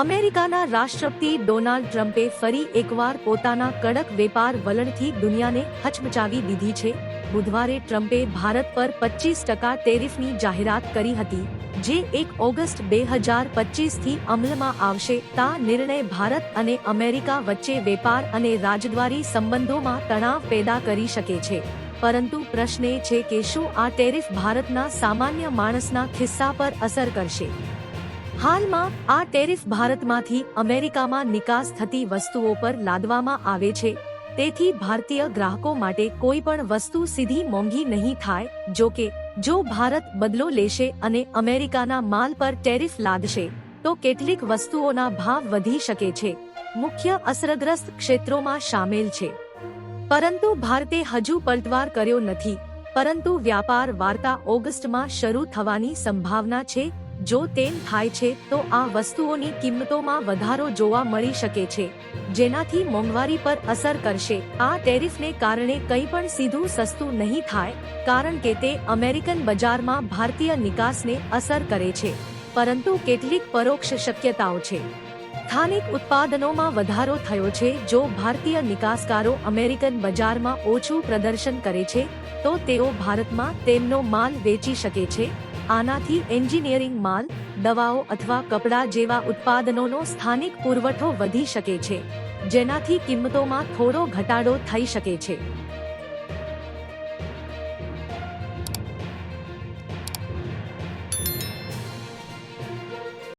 અમેરિકાના રાષ્ટ્રપતિ ડોનાલ્ડ ટ્રમ્પે ફરી એકવાર પોતાના કડક વેપાર વલણથી દુનિયાને હચમચાવી દીધી છે. બુધવારે ટ્રમ્પે ભારત પર પચીસ ટકા ટેરિફની જાહેરાત કરી હતી, જે એક ઓગસ્ટ બે હજાર પચીસથી અમલમાં આવશે. તા નિર્ણય ભારત અને અમેરિકા વચ્ચે વેપાર અને રાજદ્વારી સંબંધોમાં તણાવ પેદા કરી શકે છે. પરંતુ પ્રશ્ન એ છે કે શું આ ટેરિફ ભારતના સામાન્ય માણસના ખિસ્સા પર અસર કરશે? હાલમાં, આ ટેરિફ ભારતમાંથી અમેરિકામાં નિકાસ થતી વસ્તુઓ પર લાદવામાં આવે છે. તેથી ભારતીય ગ્રાહકો માટે કોઈ પણ વસ્તુ સીધી મોંઘી નહીં થાય, જો કે, જો ભારત બદલો લેશે અને અમેરિકાના માલ પર ટેરિફ લાદશે, તો કેટલીક વસ્તુઓના ભાવ વધી શકે છે. મુખ્ય અસરગ્રસ્ત ક્ષેત્રોમાં સામેલ છે. પરંતુ ભારતે હજુ પલટવાર કર્યો નથી, પરંતુ વ્યાપાર વાર્તા ઓગસ્ટમાં શરૂ થવાની સંભાવના છે. જો તેમ થાય છે, તો આ વસ્તુઓની કિંમતોમાં વધારો જોવા મળી શકે છે, જેનાથી મોંઘવારી પર અસર કરશે. આ ટેરિફને કારણે કંઈ પણ સીધું સસ્તું નહીં થાય, કારણ કે તે અમેરિકન બજારમાં ભારતીય નિકાસને અસર કરે છે, પરંતુ કેટલીક પરોક્ષ શક્યતાઓ છે. સ્થાનિક ઉત્પાદનોમાં વધારો થયો છે, જો ભારતીય નિકાસકારો અમેરિકન બજારમાં ઓછું પ્રદર્શન કરે છે, તો તેઓ ભારતમાં તેમનો માલ વેચી શકે છે આનાથી એન્જિનિયરિંગ માલ, દવાઓ અથવા કપડાં જેવા ઉત્પાદનોનો સ્થાનિક પુરવઠો વધી શકે છે, જેનાથી કિંમતોમાં થોડો ઘટાડો થઈ શકે છે.